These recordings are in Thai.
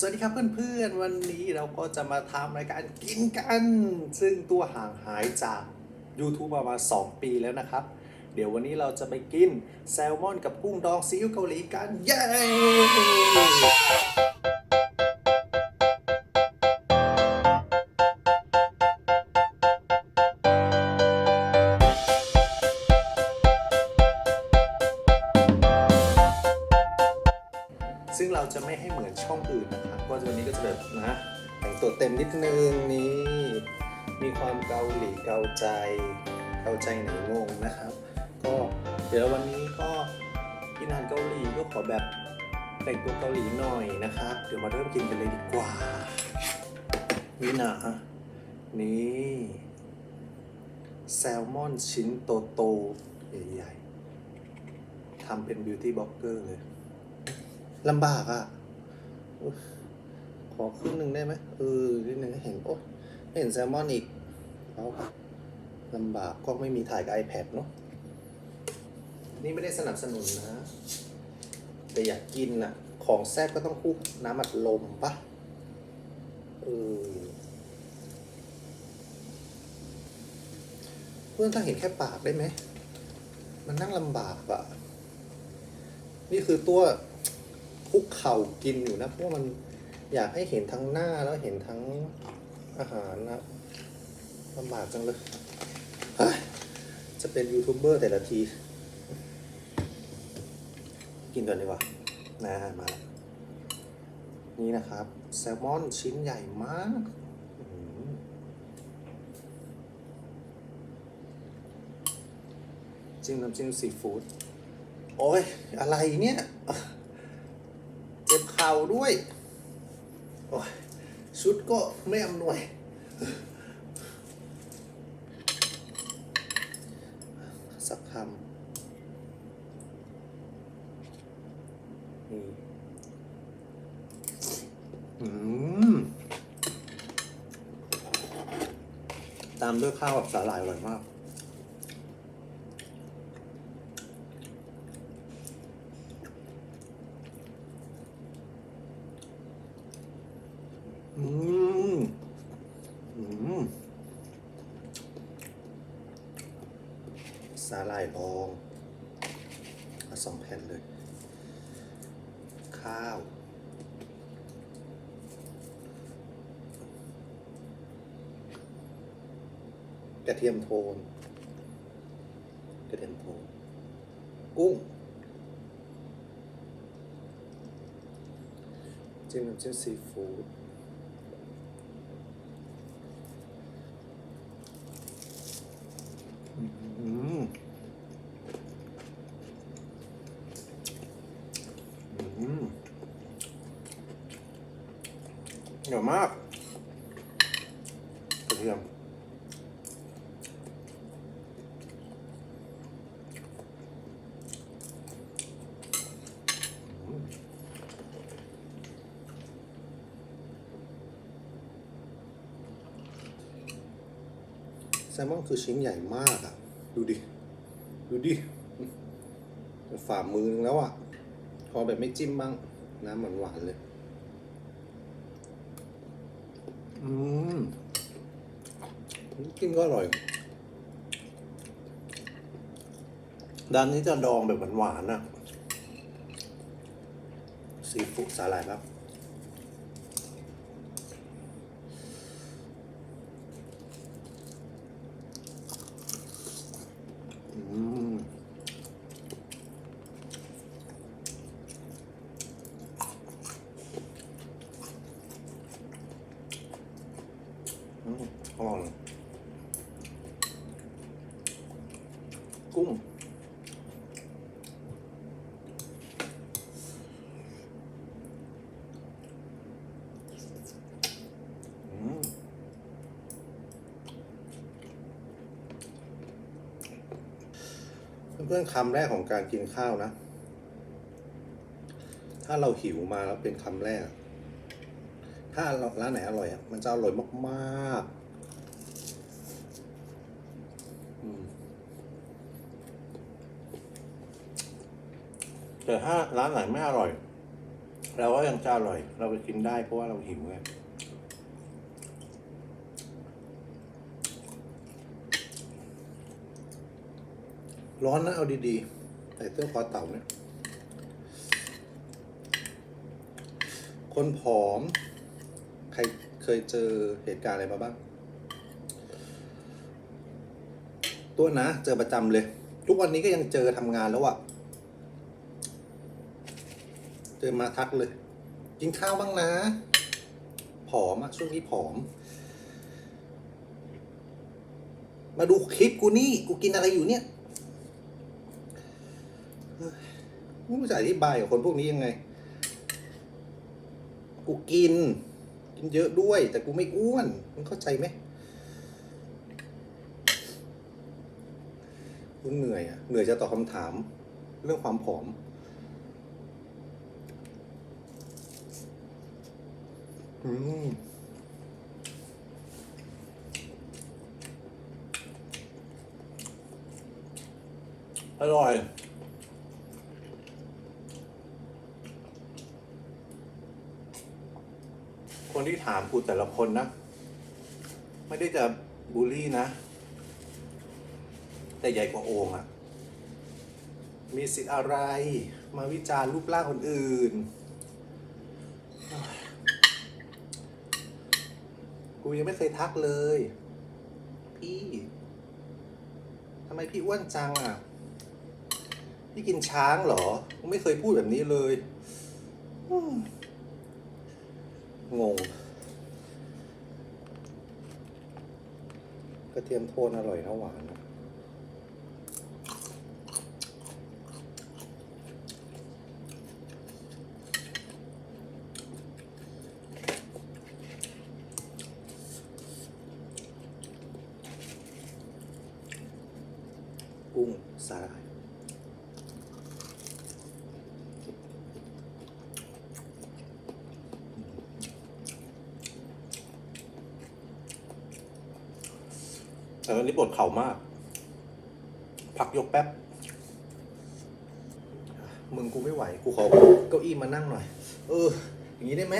สวัสดีครับเพื่อนๆ วันนี้เราก็จะมาทำรายการกินกัน ซึ่งตัวห่างหายจาก YouTube ประมาณ2ปีแล้วนะครับ เดี๋ยววันนี้เราจะไปกินแซลมอนกับกุ้งดองซีอิ๊วเกาหลีกัน เย้ เราจะไม่ให้เหมือนช่องอื่นนะครับว่าวันนี้ก็จะแบบนะแต่งตัวเต็มนิดนึงนี่มีความเกาหลีเกาใจเกาใจไหนงงนะครับ ก็เดี๋ยววันนี้ก็กินอาหารเกาหลีก็ขอแบบแต่งตัวเกาหลีหน่อยนะครับเดี๋ยวมาเริ่มกินกันเลยดีกว่านี่นะนี่แซลมอนชิ้นโตๆใหญ่ๆทำเป็นบิวตี้บล็อกเกอร์เลย ลำบากอะ่ะ ขอครึ่งหนึ่งได้ไหมเออนิดนึงเห็นโอ้เห็นแซลมอนอีกเอาลำบากก็ไม่มีถ่ายกับ iPad เนาะนี่ไม่ได้สนับสนุนนะ แต่อยากกินอะ ของแซ่บก็ต้องคู่น้ำอัดลมปะเออเพื่อนถ้าเห็นแค่ปากได้ไหม มันนั่งลำบากอะนี่คือตัว คุกเข่ากินอยู่นะเพราะว่ามันอยากให้เห็นทั้งหน้าแล้วเห็นทั้งอาหารนะลำบากจังเลยจะเป็นยูทูบเบอร์แต่ละที กินก่อนดีกว่านะมาแล้วนี่นะครับ แซลมอนชิ้นใหญ่มากจิ้มน้ำจิ้มซีฟู้ดโอ้ย อะไรเนี่ย เจ็บเข่าด้วยโอ้ยชุดก็ไม่อำนวย สักคำนี่อืมตามด้วยข้าวกับสาหร่ายอร่อยมาก อืม อืม สาหร่ายรองเอา สองแผ่นเลย ข้าวกระเทียมโทนกระเทียมโทนกุ้งจิ้มน้ำจิ้มซีฟู้ด อืมอืม เหนียวมากกระเทียมอืมแซลมอนคือชิ้นใหญ่มากอะ ดูดิ ดูดิ ฝ่ามือนึงแล้วอะ พอแบบไม่จิ้มบ้าง น้ำหวานหวานๆเลย อืม กินก็อร่อย ด้านนี้จะดองแบบหวานๆน่ะซีฟู้ดสาหร่ายครับ อืม อืมอร่อยกุ้ง อืม เพื่อนๆคำแรกของการกินข้าวนะ ถ้าเราหิวมาแล้วเป็นคำแรก ถ้าร้านไหนอร่อยมันจะอร่อยมากๆแต่ถ้าร้านไหนไม่อร่อยเราก็ยังจะอร่อย เราไปกินได้เพราะว่าเราหิวไง ร้อนนะเอาดีๆ ใส่เสื้อคอเต่าเนี่ย คนผอม ใครเคยเจอเหตุการณ์อะไรมาบ้าง ตัวนะ เจอประจำเลย ทุกวันนี้ก็ยังเจอทำงานแล้วอะเจอมาทักเลย กินข้าวบ้างนะ ผอมอะช่วงนี้ผอมมาดูคลิปกูนี่ กูกินอะไรอยู่เนี่ยเฮ้ย ไม่รู้จะอธิบายกับคนพวกนี้ยังไง กูกิน กินเยอะด้วย แต่กูไม่อ้วน มึงเข้าใจไหมกูเหนื่อยอะเหนื่อยจะตอบคำถาม เรื่องความผอม อืมอร่อย คนที่ถามกูแต่ละคนนะ ไม่ได้จะบูลลี่นะ แต่ใหญ่กว่าโองอะมีสิทธิ์อะไร มาวิจารณ์รูปร่างคนอื่น กูยังไม่เคยทักเลย พี่ทำไมพี่อ้วนจังอะ พี่กินช้างเหรอ ไม่เคยพูดแบบนี้เลย อืม งง กระเทียมโทนอร่อยนะหวานนะกุ้งสาหร่าย แต่วันนี้ปวดเข่ามาก พักยกแป๊บ มึงกูไม่ไหว กูขอเก้าอี้มานั่งหน่อย เออ อย่างนี้ได้ไหม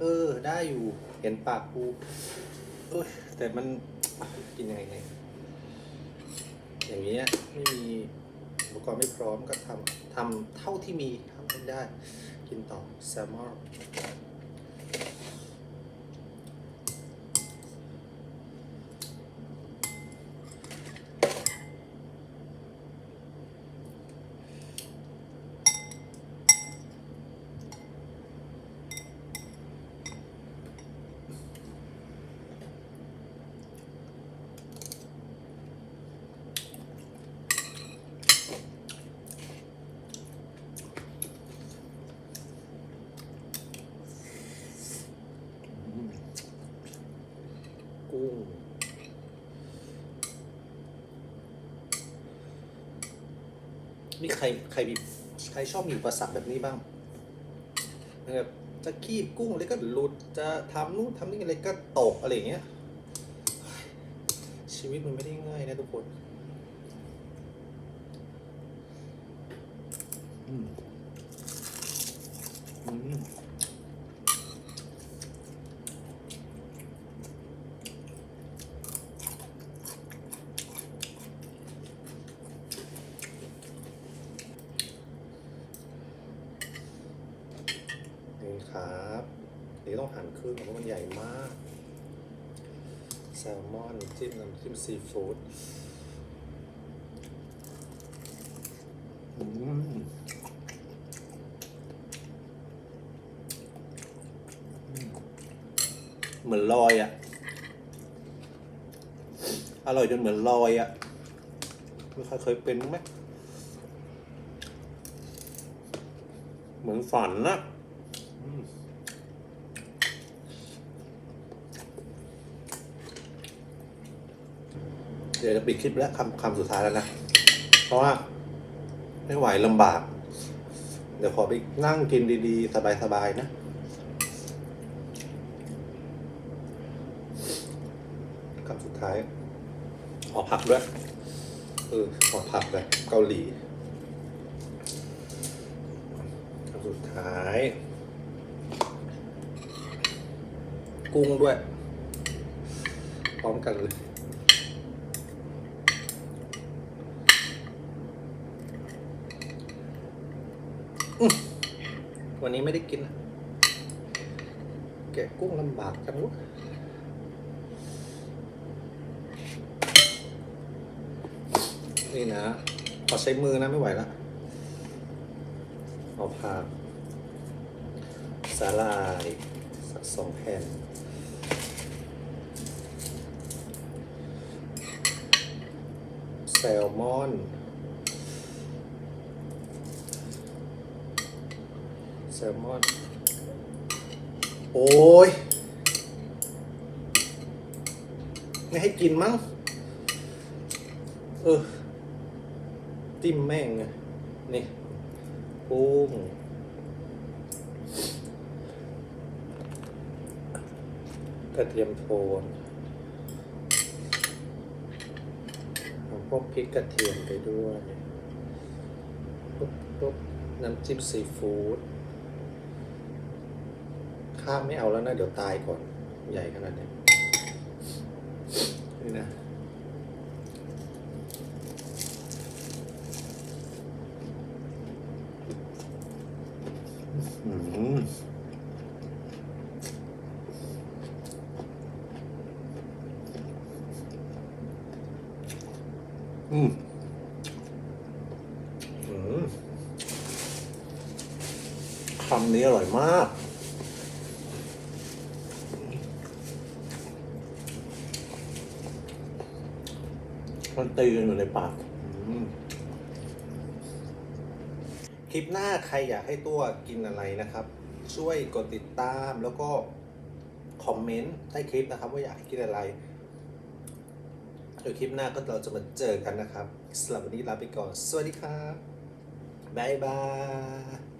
เออ ได้อยู่ เห็นปากกู เออแต่มันกินยังไงเนี่ยอย่างนี้ยไม่มีอุปกรณ์ไม่พร้อมก็ทำทำเท่าที่มีทำได้ กินต่อแซลมอน กุ้ง นี่ใครใครมีใครชอบมีอุปสรรคแบบนี้บ้างแบบจะคีบกุ้งอะไรก็หลุดจะทำนู่นทำนี่อะไรก็ตกอะไรอย่างเงี้ย ชีวิตมันไม่ได้ง่ายนะทุกคนอืมอืม นี่ครับนี่ ต้องหั่นครึ่งเพราะมันใหญ่มาก แซลมอนจิ้มน้ำจิ้มซีฟู้ดเหมือนลอยอะ่ะ อร่อยจนเหมือนลอยอะ่ะไม่เคยเคยเป็นไหมเหมือนฝันนะ เดี๋ยวจะปิดคลิปแล้วคำคำสุดท้ายแล้วนะ เพราะว่า ไม่ไหวลำบาก เดี๋ยวขอไปนั่งกินดีๆ สบายๆนะ คำสุดท้าย ขอผักด้วย เออ ขอผักเลยเกาหลีคำสุดท้าย กุ้งด้วย พร้อมกันเลย วันนี้ไม่ได้กินอะแกะกุ้งลำบากจังวะนี่นะขอใช้มือนะไม่ไหวละเอาผักสาลายสักสองแผ่นแซลมอน แซลมอน โอ้ยไม่ให้กินมั้ง เออ จิ้มแม่งไงนี่กุ้งกระเทียมโทนเอาพวกพริกกระเทียมไปด้วยปุ๊บปุ๊บน้ำจิ้มซีฟู้ด ข้าวไม่เอาแล้วนะ เดี๋ยวตายก่อน ใหญ่ขนาดนี้นี่นะอืมอืมอืมคำนี้อร่อยมาก มันตีกันอยู่ในปากคลิปหน้าใครอยากให้ตัวกินอะไรนะครับ ช่วยกดติดตามแล้วก็คอมเมนต์ใต้คลิปนะครับ ว่าอยากให้กินอะไรเดี๋ยวคลิปหน้าก็เราจะมาเจอกันนะครับสำหรับวันนี้ลาไปก่อน สวัสดีครับบ๊ายบาย